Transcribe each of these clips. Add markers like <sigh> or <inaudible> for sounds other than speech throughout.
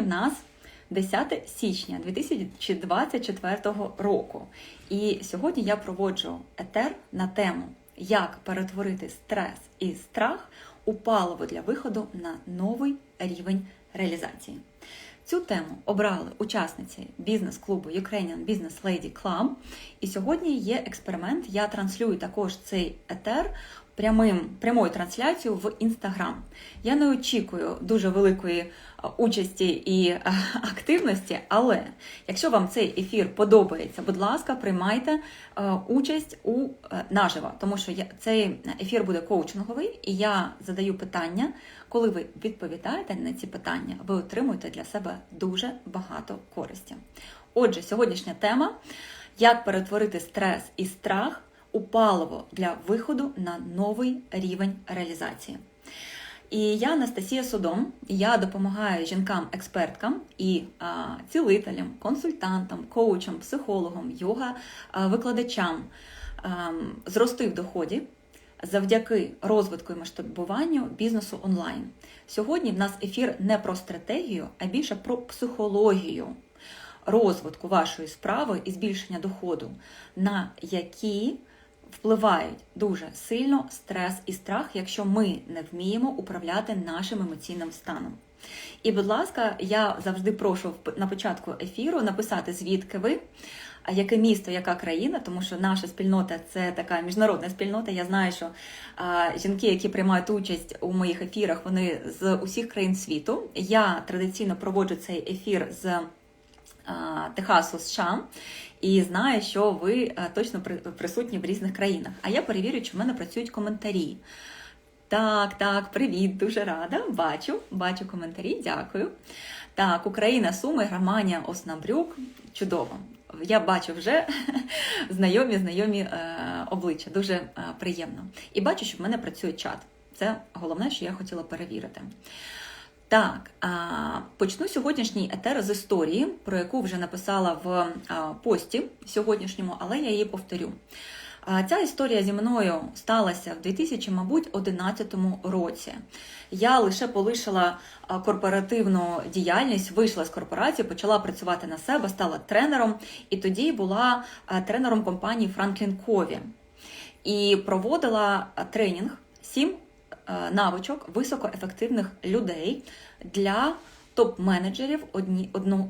Сьогодні в нас 10 січня 2024 року. І сьогодні я проводжу етер на тему, як перетворити стрес і страх у паливо для виходу на новий рівень реалізації. Цю тему обрали учасниці бізнес-клубу Ukrainian Business Lady Club. І сьогодні є експеримент. Я транслюю також цей етер прямим, прямою трансляцією в Інстаграм. Я не очікую дуже великої участі і активності, але якщо вам цей ефір подобається, будь ласка, приймайте участь у наживо, тому що цей ефір буде коучинговий, і я задаю питання. Коли ви відповідаєте на ці питання, ви отримуєте для себе дуже багато користі. Отже, сьогоднішня тема: як перетворити стрес і страх у для виходу на новий рівень реалізації. І я Анастасія Содом, я допомагаю жінкам-експерткам і а, цілителям, консультантам, коучам, психологам, йога а, викладачам а, зрости в доході завдяки розвитку і масштабуванню бізнесу онлайн. Сьогодні в нас ефір не про стратегію, а більше про психологію розвитку вашої справи і збільшення доходу, на які впливають дуже сильно стрес і страх, якщо ми не вміємо управляти нашим емоційним станом. І, будь ласка, я завжди прошу на початку ефіру написати, звідки ви, яке місто, яка країна, тому що наша спільнота це така міжнародна спільнота. Я знаю, що а, жінки, які приймають участь у моїх ефірах, вони з усіх країн світу. Я традиційно проводжу цей ефір з Техасу, США. І знаю, що ви точно присутні в різних країнах. А я перевірю, чи в мене працюють коментарі. Так, так, привіт, дуже рада. Бачу, бачу коментарі, дякую. Так, Україна, Суми, Германія, Оснабрюк. Чудово. Я бачу вже <laughs> знайомі, знайомі е, обличчя. Дуже е, приємно. І бачу, що в мене працює чат. Це головне, що я хотіла перевірити. Так, почну сьогоднішній етер з історії, про яку вже написала в пості сьогоднішньому, але я її повторю. Ця історія зі мною сталася в 2011 році. Я лише полишила корпоративну діяльність, вийшла з корпорації, почала працювати на себе, стала тренером, і тоді була тренером компанії Franklin Covey. І проводила тренінг сім навичок високоефективних людей для топ-менеджерів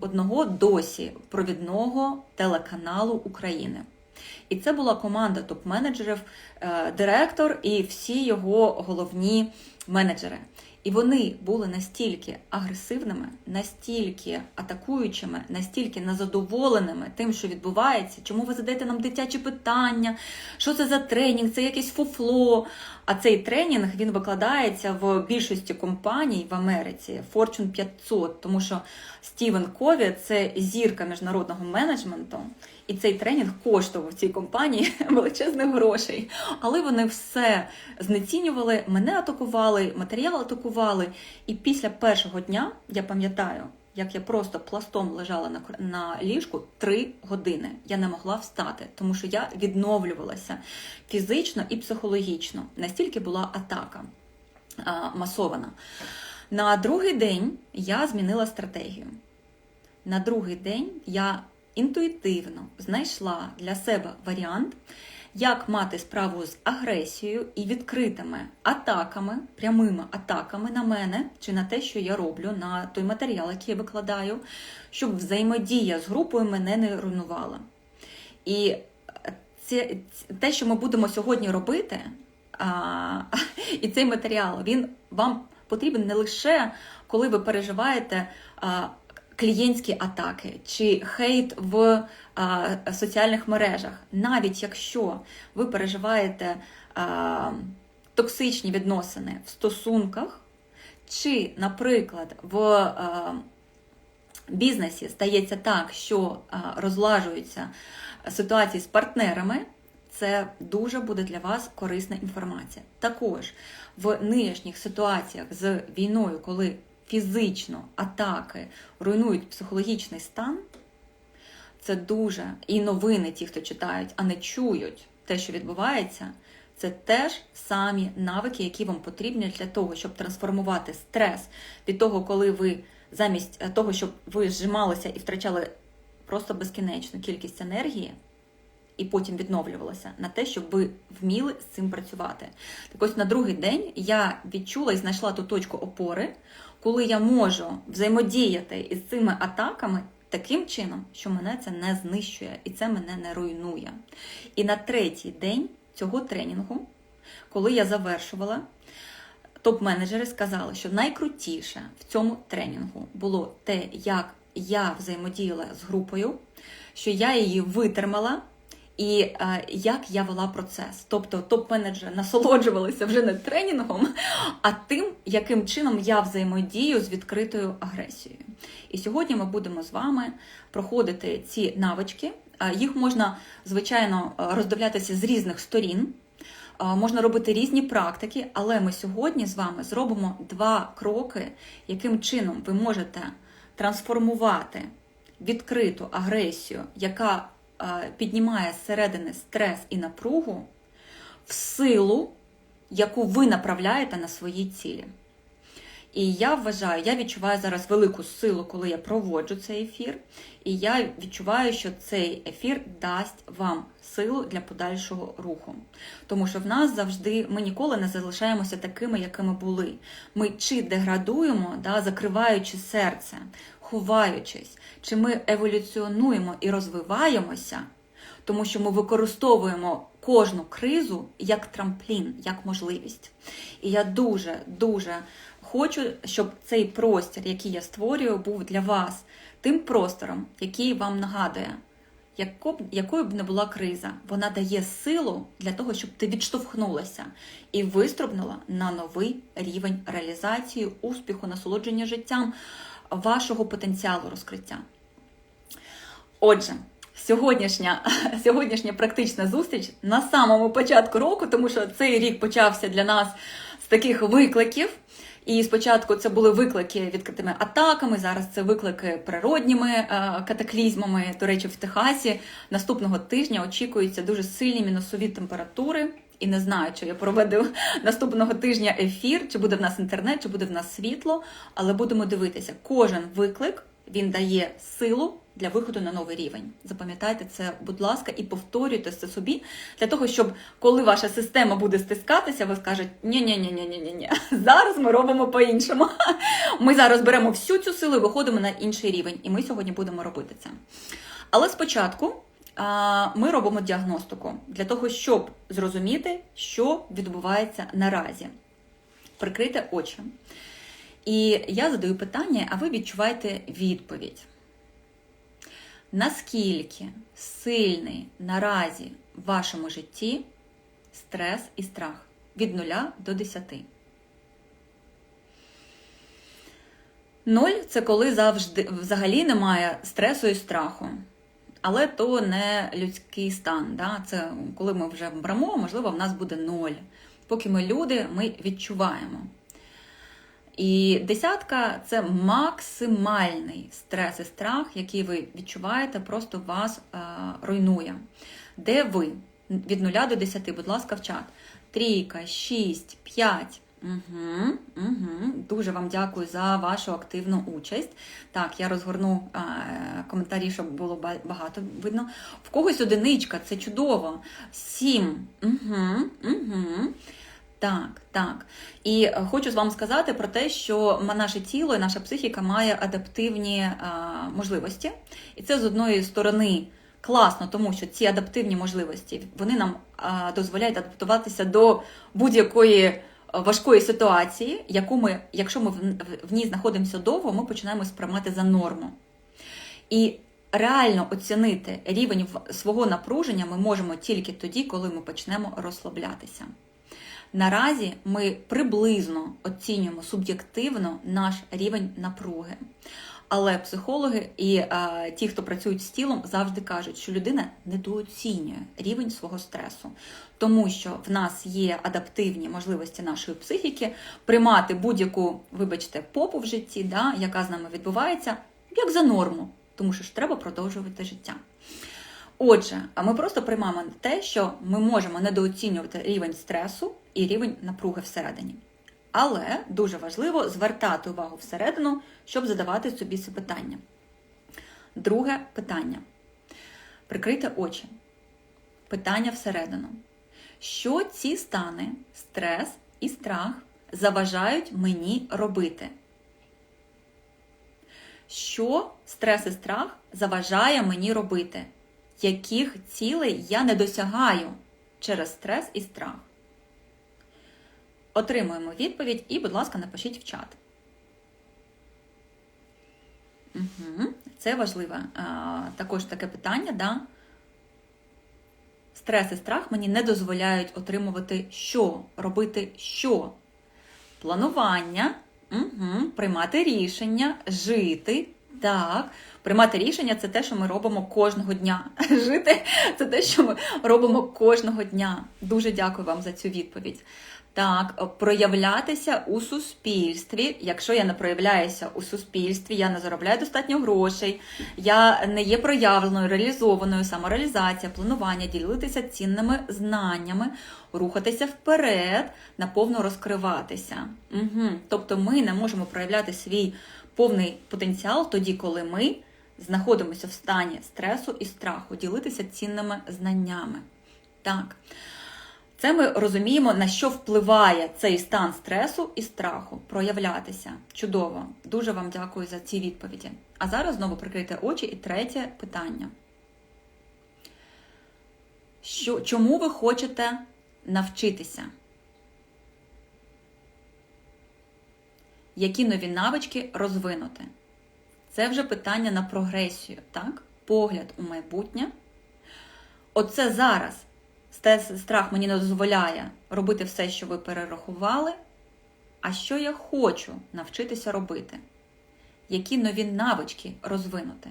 одного досі провідного телеканалу України. І це була команда топ-менеджерів, е, директор і всі його головні менеджери. І вони були настільки агресивними, настільки атакуючими, настільки незадоволеними тим, що відбувається, чому ви задаєте нам дитячі питання, що це за тренінг, це якесь фуфло. А цей тренінг він викладається в більшості компаній в Америці. Fortune 500, тому що Стівен Кові це зірка міжнародного менеджменту. І цей тренінг коштував цій компанії <laughs> величезних грошей. Але вони все знецінювали, мене атакували, матеріал атакували. І після першого дня я пам'ятаю, як я просто пластом лежала на, на ліжку три години. Я не могла встати, тому що я відновлювалася фізично і психологічно. Настільки була атака а, масована. На другий день я змінила стратегію. На другий день я інтуїтивно знайшла для себе варіант, як мати справу з агресією і відкритими атаками, прямими атаками на мене чи на те, що я роблю, на той матеріал, який я викладаю, щоб взаємодія з групою мене не руйнувала. І це, те, що ми будемо сьогодні робити, а, <laughs> і цей матеріал, він вам потрібен не лише коли ви переживаєте а, клієнтські атаки чи хейт в а, соціальних мережах. Навіть якщо ви переживаєте а, токсичні відносини в стосунках, чи, наприклад, в а, бізнесі стається так, що а, розлажуються ситуації з партнерами, це дуже буде для вас корисна інформація. Також в нинішніх ситуаціях з війною, коли фізично атаки руйнують психологічний стан, це дуже і новини, ті, хто читають, а не чують те, що відбувається. Це теж самі навики, які вам потрібні для того, щоб трансформувати стрес від того, коли ви замість е, того, щоб ви зжималися і втрачали просто безкінечну кількість енергії, і потім відновлювалася на те, щоб ви вміли з цим працювати. Так ось на другий день я відчула і знайшла ту точку опори, коли я можу взаємодіяти із цими атаками таким чином, що мене це не знищує і це мене не руйнує. І на третій день цього тренінгу, коли я завершувала, топ-менеджери сказали, що найкрутіше в цьому тренінгу було те, як я взаємодіяла з групою, що я її витримала. І е, як я вела процес. Тобто топ-менеджери насолоджувалися вже не тренінгом, а тим, яким чином я взаємодію з відкритою агресією. І сьогодні ми будемо з вами проходити ці навички. Е, Їх можна, звичайно, е, роздивлятися з різних сторін. Е, Можна робити різні практики, але ми сьогодні з вами зробимо два кроки, яким чином ви можете трансформувати відкриту агресію, яка піднімає зсередини стрес і напругу, в силу, яку ви направляєте на свої цілі. І я вважаю, я відчуваю зараз велику силу, коли я проводжу цей ефір. І я відчуваю, що цей ефір дасть вам силу для подальшого руху. Тому що в нас завжди ми ніколи не залишаємося такими, якими були. Ми чи деградуємо, да, закриваючи серце, ховаючись, чи ми еволюціонуємо і розвиваємося, тому що ми використовуємо кожну кризу як трамплін, як можливість. І я дуже, дуже хочу, щоб цей простір, який я створюю, був для вас тим простором, який вам нагадує, якою б не була криза, вона дає силу для того, щоб ти відштовхнулася і вистрибнула на новий рівень реалізації, успіху, насолодження життям, вашого потенціалу розкриття. Отже, сьогоднішня, <laughs> сьогоднішня практична зустріч на самому початку року, тому що цей рік почався для нас з таких викликів. І спочатку це були виклики відкритими атаками, зараз це виклики природніми е, катаклізмами. До речі, в Техасі наступного тижня очікуються дуже сильні мінусові температури. І не знаю, чи я проведу <laughs> наступного тижня ефір, чи буде в нас інтернет, чи буде в нас світло, але будемо дивитися. Кожен виклик він дає силу для виходу на новий рівень. Запам'ятайте це, будь ласка, і повторюйте це собі для того, щоб коли ваша система буде стискатися, ви скажете ні ні ні ні ні ні зараз ми робимо по-іншому. <laughs> Ми зараз беремо всю цю силу і виходимо на інший рівень. І ми сьогодні будемо робити це. Але спочатку ми робимо діагностику для того, щоб зрозуміти, що відбувається наразі. Прикрийте очі. І я задаю питання, а ви відчуваєте відповідь. Наскільки сильний наразі в вашому житті стрес і страх від 0 до 10? Ноль це коли завжди взагалі немає стресу і страху. Але то не людський стан. Да? Це коли ми вже вмремо, можливо, в нас буде ноль. Поки ми люди, ми відчуваємо. І десятка це максимальний стрес і страх, який ви відчуваєте, просто вас е, руйнує. Де ви? Від 0 до 10, будь ласка, в чат. Трійка, 6, 5. Угу, угу. Дуже вам дякую за вашу активну участь. Так, я розгорну е, коментарі, щоб було багато видно. В когось одиничка, це чудово. 7. Угу, угу. Так, так. І е, хочу з вам сказати про те, що наше тіло і наша психіка має адаптивні е, можливості. І це з одної сторони класно, тому що ці адаптивні можливості вони нам е, дозволяють адаптуватися до будь-якої важкої ситуації, яку ми, якщо ми в, в- ній знаходимося довго, ми починаємо сприймати за норму. І реально оцінити рівень свого напруження ми можемо тільки тоді, коли ми почнемо розслаблятися. Наразі ми приблизно оцінюємо суб'єктивно наш рівень напруги. Але психологи і е, ті, хто працюють з тілом, завжди кажуть, що людина недооцінює рівень свого стресу, тому що в нас є адаптивні можливості нашої психіки приймати будь-яку, вибачте, попу в житті, да, яка з нами відбувається, як за норму, тому що ж треба продовжувати життя. Отже, а ми просто приймаємо те, що ми можемо недооцінювати рівень стресу і рівень напруги всередині. Але дуже важливо звертати увагу всередину, щоб задавати собі це питання. Друге питання. Прикрийте очі. Питання всередину. Що ці стани, стрес і страх заважають мені робити? Що стрес і страх заважає мені робити? Яких цілей я не досягаю через стрес і страх? Отримуємо відповідь і, будь ласка, напишіть в чат. Угу. Це важливе а, також таке питання, да? Стрес і страх мені не дозволяють отримувати що, робити що? Планування, угу. приймати рішення, жити. Так, приймати рішення це те, що ми робимо кожного дня. <laughs> Жити це те, що ми робимо кожного дня. Дуже дякую вам за цю відповідь. Так, проявлятися у суспільстві. Якщо я не проявляюся у суспільстві, я не заробляю достатньо грошей, я не є проявленою, реалізованою, самореалізація, планування, ділитися цінними знаннями, рухатися вперед, наповно розкриватися. Угу. Тобто ми не можемо проявляти свій повний потенціал тоді, коли ми знаходимося в стані стресу і страху, ділитися цінними знаннями. Так. Це ми розуміємо, на що впливає цей стан стресу і страху проявлятися. Чудово! Дуже вам дякую за ці відповіді. А зараз знову прикрийте очі і третє питання. Що, Чому ви хочете навчитися? Які нові навички розвинути? Це вже питання на прогресію, так? Погляд у майбутнє. Оце зараз страх мені не дозволяє робити все, що ви перерахували. А що я хочу навчитися робити? Які нові навички розвинути?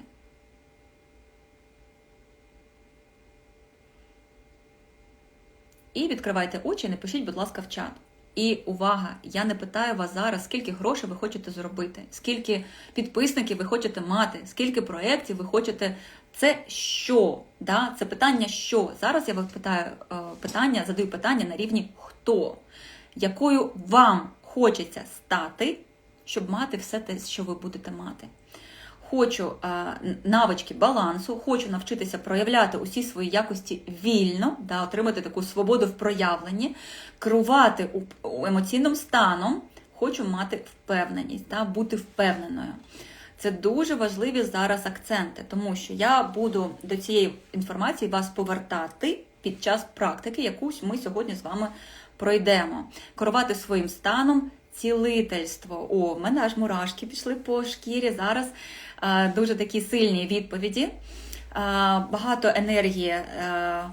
І відкривайте очі, і напишіть, будь ласка, в чат. І увага! Я не питаю вас зараз, скільки грошей ви хочете зробити, скільки підписників ви хочете мати, скільки проєктів ви хочете. Це що? Да? Це питання що? Зараз я вас питаю е, питання, задаю питання на рівні хто, якою вам хочеться стати, щоб мати все те, що ви будете мати. Хочу е, навички балансу, хочу навчитися проявляти усі свої якості вільно, да, отримати таку свободу в проявленні, керувати емоційним станом, хочу мати впевненість, да, бути впевненою. Це дуже важливі зараз акценти, тому що я буду до цієї інформації вас повертати під час практики, яку ми сьогодні з вами пройдемо. Керувати своїм станом, цілительство. О, в мене аж мурашки пішли по шкірі. Зараз е, дуже такі сильні відповіді. Е, багато енергії. Е,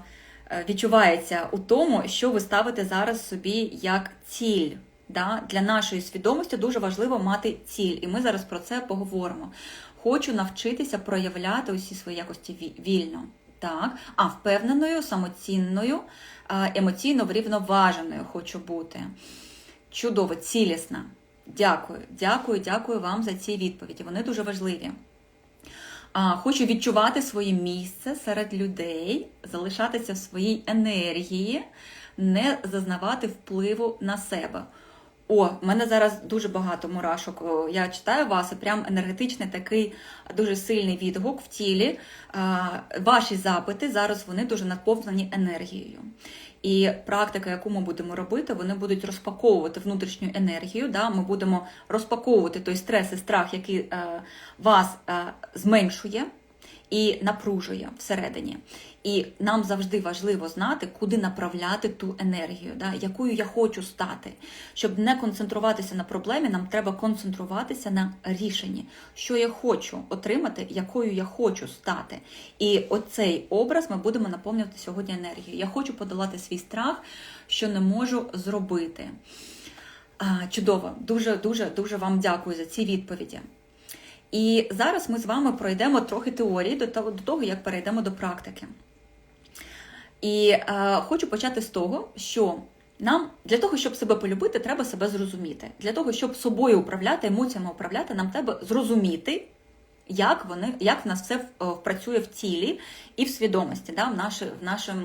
Відчувається у тому, що ви ставите зараз собі як ціль. Да? Для нашої свідомості дуже важливо мати ціль, і ми зараз про це поговоримо. Хочу навчитися проявляти усі свої якості вільно. Так, а впевненою, самоцінною, емоційно врівноваженою хочу бути. Чудово, цілісна. Дякую, дякую, дякую вам за ці відповіді. Вони дуже важливі. Хочу відчувати своє місце серед людей, залишатися в своїй енергії, не зазнавати впливу на себе. О, в мене зараз дуже багато мурашок. Я читаю вас, і прям енергетичний такий дуже сильний відгук в тілі. Ваші запити зараз вони дуже наповнені енергією. І практика, яку ми будемо робити, вони будуть розпаковувати внутрішню енергію. Да? Ми будемо розпаковувати той стрес і страх, який е, вас е, зменшує і напружує всередині. І нам завжди важливо знати, куди направляти ту енергію, да, якою я хочу стати. Щоб не концентруватися на проблемі, нам треба концентруватися на рішенні, що я хочу отримати, якою я хочу стати. І оцей образ ми будемо наповнювати сьогодні енергією. Я хочу подолати свій страх, що не можу зробити. Чудово, дуже дуже дуже вам дякую за ці відповіді. І зараз ми з вами пройдемо трохи теорії до того, як перейдемо до практики. І е, хочу почати з того, що нам для того, щоб себе полюбити, треба себе зрозуміти. Для того, щоб собою управляти, емоціями управляти, нам треба зрозуміти, як вони, як в нас все працює в тілі і в свідомості, да, в, наш, в, нашому,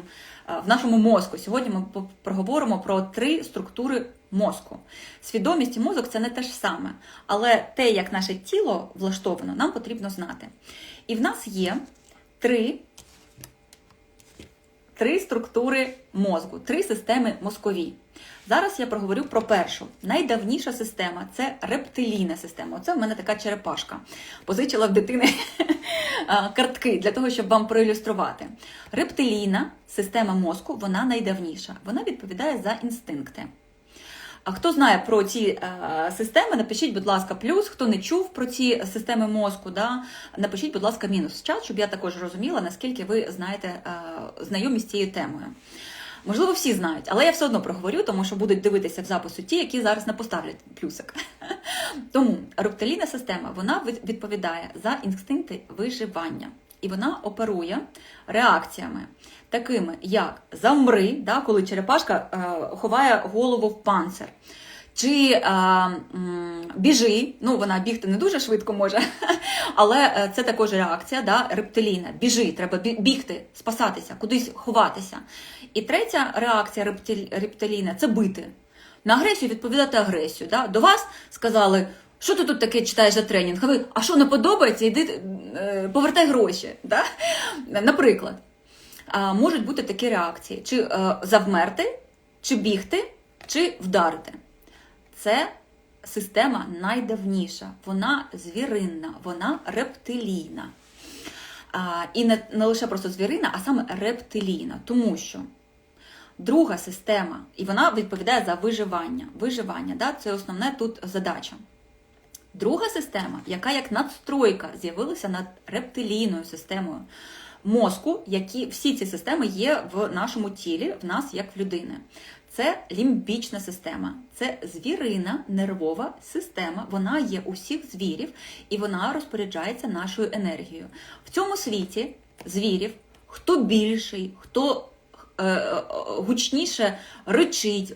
е, в нашому мозку. Сьогодні ми проговоримо про три структури мозку. Свідомість і мозок це не те ж саме, але те, як наше тіло влаштовано, нам потрібно знати. І в нас є три, три структури мозку, три системи мозкові. Зараз я проговорю про першу. Найдавніша система це рептилійна система. Оце в мене така черепашка. Позичила в дитини <laughs> картки для того, щоб вам проілюструвати. Рептилійна система мозку вона найдавніша. Вона відповідає за інстинкти. А хто знає про ці е, системи, напишіть, будь ласка, плюс. Хто не чув про ці системи мозку, да, напишіть, будь ласка, мінус в чат, щоб я також розуміла, наскільки ви знаєте, е, знайомі з цією темою. Можливо, всі знають, але я все одно проговорю, тому що будуть дивитися в запису ті, які зараз не поставлять плюсик. <laughs> Тому рептилійна система вона відповідає за інстинкти виживання. І вона оперує реакціями, такими як замри, да, коли черепашка е, ховає голову в панцир. Чи е, м, біжи, ну вона бігти не дуже швидко може, <laughs> але е, це також реакція да, рептилійна. Біжи, треба бігти, спасатися, кудись ховатися. І третя реакція рептиль- рептилійна це бити. На агресію відповідати агресію. Да? До вас сказали, що ти тут таке читаєш за тренінг? А ви, а що не подобається, йди е, повертай гроші. Да? Наприклад, а, можуть бути такі реакції: чи е, завмерти, чи бігти, чи вдарити. Це система найдавніша, вона звіринна, вона рептилійна. І не, не лише просто звірина, а саме рептилійна, тому що друга система, і вона відповідає за виживання. Виживання, да, це основне тут задача. Друга система, яка як надстройка з'явилася над рептилійною системою мозку, які всі ці системи є в нашому тілі, в нас як в людини. Це лімбічна система, це звірина нервова система. Вона є у всіх звірів і вона розпоряджається нашою енергією. В цьому світі звірів хто більший, хто е, е, гучніше ричить,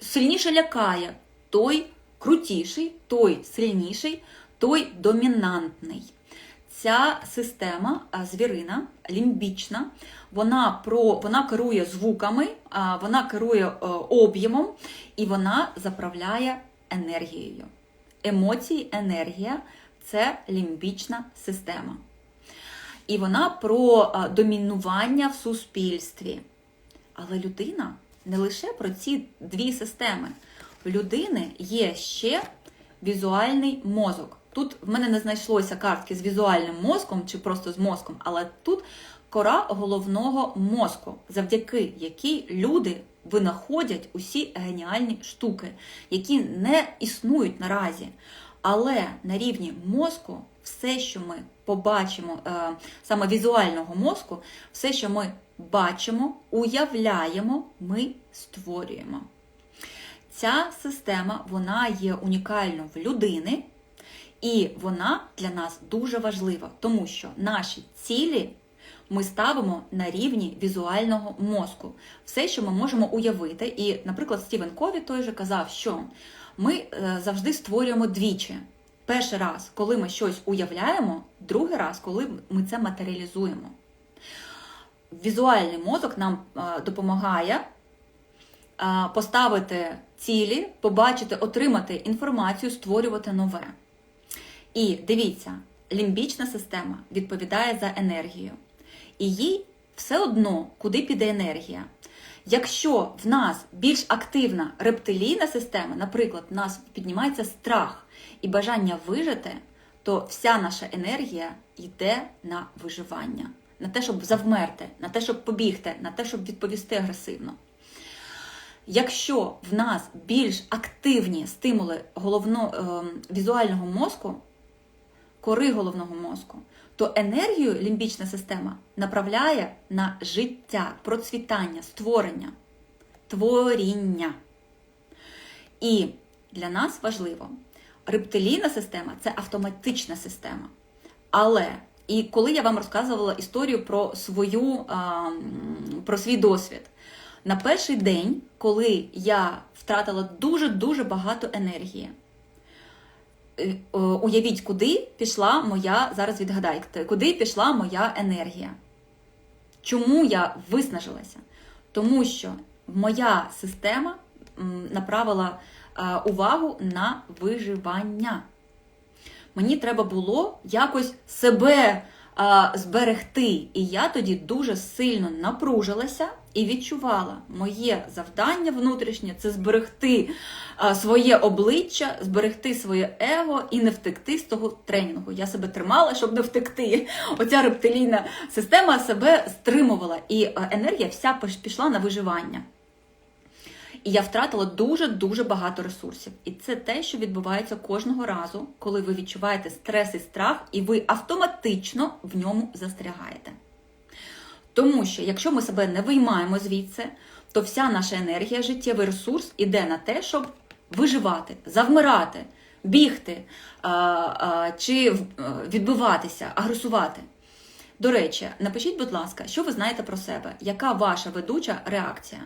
сильніше лякає, той крутіший, той сильніший, той домінантний. Ця система звірина, лімбічна, вона про вона керує звуками, вона керує е, об'ємом і вона заправляє енергією. Емоції, енергія це лімбічна система. І вона про домінування в суспільстві. Але людина не лише про ці дві системи. У людини є ще візуальний мозок. Тут в мене не знайшлося картки з візуальним мозком чи просто з мозком, але тут кора головного мозку, завдяки якій люди винаходять усі геніальні штуки, які не існують наразі. Але на рівні мозку все, що ми побачимо, е, саме візуального мозку, все, що ми бачимо, уявляємо, ми створюємо. Ця система вона є унікальна в людини, і вона для нас дуже важлива, тому що наші цілі ми ставимо на рівні візуального мозку. Все, що ми можемо уявити. І, наприклад, Стівен Кові той же казав, що ми е, завжди створюємо двічі. Перший раз, коли ми щось уявляємо, другий раз, коли ми це матеріалізуємо. Візуальний мозок нам е, допомагає е, поставити цілі, побачити, отримати інформацію, створювати нове. І дивіться, лімбічна система відповідає за енергію. І їй все одно, куди піде енергія. Якщо в нас більш активна рептилійна система, наприклад, в нас піднімається страх і бажання вижити, то вся наша енергія йде на виживання, на те, щоб завмерти, на те, щоб побігти, на те, щоб відповісти агресивно. Якщо в нас більш активні стимули головно, е, візуального мозку, кори головного мозку, то енергію лімбічна система направляє на життя, процвітання, створення, творіння. І для нас важливо, рептилійна система це автоматична система. Але і коли я вам розказувала історію про свою, про свій досвід, на перший день, коли я втратила дуже-дуже багато енергії, уявіть, куди пішла моя, зараз відгадайте, куди пішла моя енергія. Чому я виснажилася? Тому що моя система направила е, увагу на виживання. Мені треба було якось себе зберегти. І я тоді дуже сильно напружилася і відчувала, моє завдання внутрішнє це зберегти своє обличчя, зберегти своє его і не втекти з того тренінгу. Я себе тримала, щоб не втекти. Оця рептилійна система себе стримувала, і енергія вся пішла на виживання. І я втратила дуже-дуже багато ресурсів. І це те, що відбувається кожного разу, коли ви відчуваєте стрес і страх, і ви автоматично в ньому застрягаєте. Тому що якщо ми себе не виймаємо звідси, то вся наша енергія, життєвий ресурс іде на те, щоб виживати, завмирати, бігти а, а, чи е, відбиватися, агресувати. До речі, напишіть, будь ласка, що ви знаєте про себе, яка ваша ведуча реакція?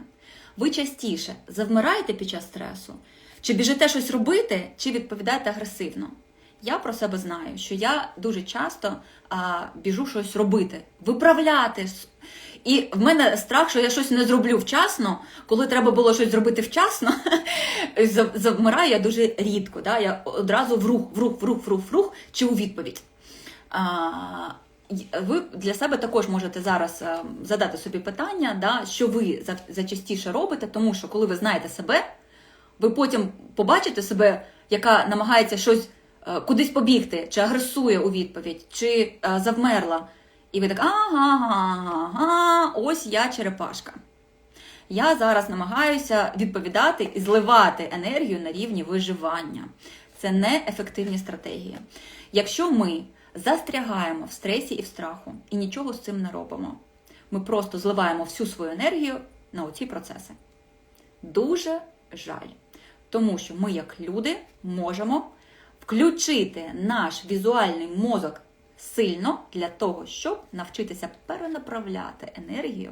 Ви частіше завмираєте під час стресу, чи біжите щось робити, чи відповідаєте агресивно? Я про себе знаю, що я дуже часто а, біжу щось робити, виправляти. І в мене страх, що я щось не зроблю вчасно, коли треба було щось зробити вчасно, <laughs> завмираю я дуже рідко. Да? Я одразу в рух, в рух, в рух, в рух, в рух, чи у відповідь. А, ви для себе також можете зараз е, задати собі питання, да, що ви за- зачастіше робите, тому що коли ви знаєте себе, ви потім побачите себе, яка намагається щось е, кудись побігти, чи агресує у відповідь, чи е, завмерла. І ви так, ага, ага, ось я черепашка. Я зараз намагаюся відповідати і зливати енергію на рівні виживання. Це не ефективні стратегії. Якщо ми застрягаємо в стресі і в страху і нічого з цим не робимо, ми просто зливаємо всю свою енергію на оці процеси. Дуже жаль. Тому що ми, як люди, можемо включити наш візуальний мозок сильно для того, щоб навчитися перенаправляти енергію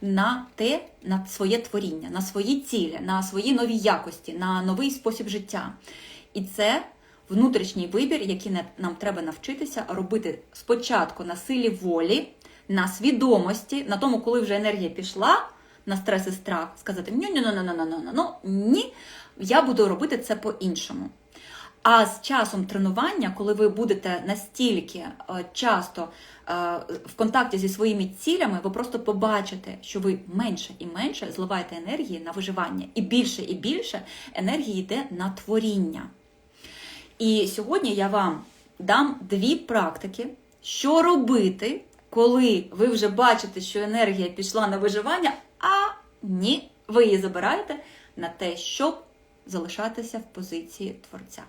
на те, на своє творіння, на свої цілі, на свої нові якості, на новий спосіб життя. І це внутрішній вибір, який нам треба навчитися робити спочатку на силі волі, на свідомості, на тому, коли вже енергія пішла. На стрес і страх, сказати ні ні ну ну ну ну ні, я буду робити це по-іншому. А з часом тренування, коли ви будете настільки часто в контакті зі своїми цілями, ви просто побачите, що ви менше і менше зливаєте енергії на виживання, і більше і більше енергії йде на творіння. І сьогодні я вам дам дві практики, що робити, коли ви вже бачите, що енергія пішла на виживання, а ні, ви її забираєте на те, щоб залишатися в позиції творця.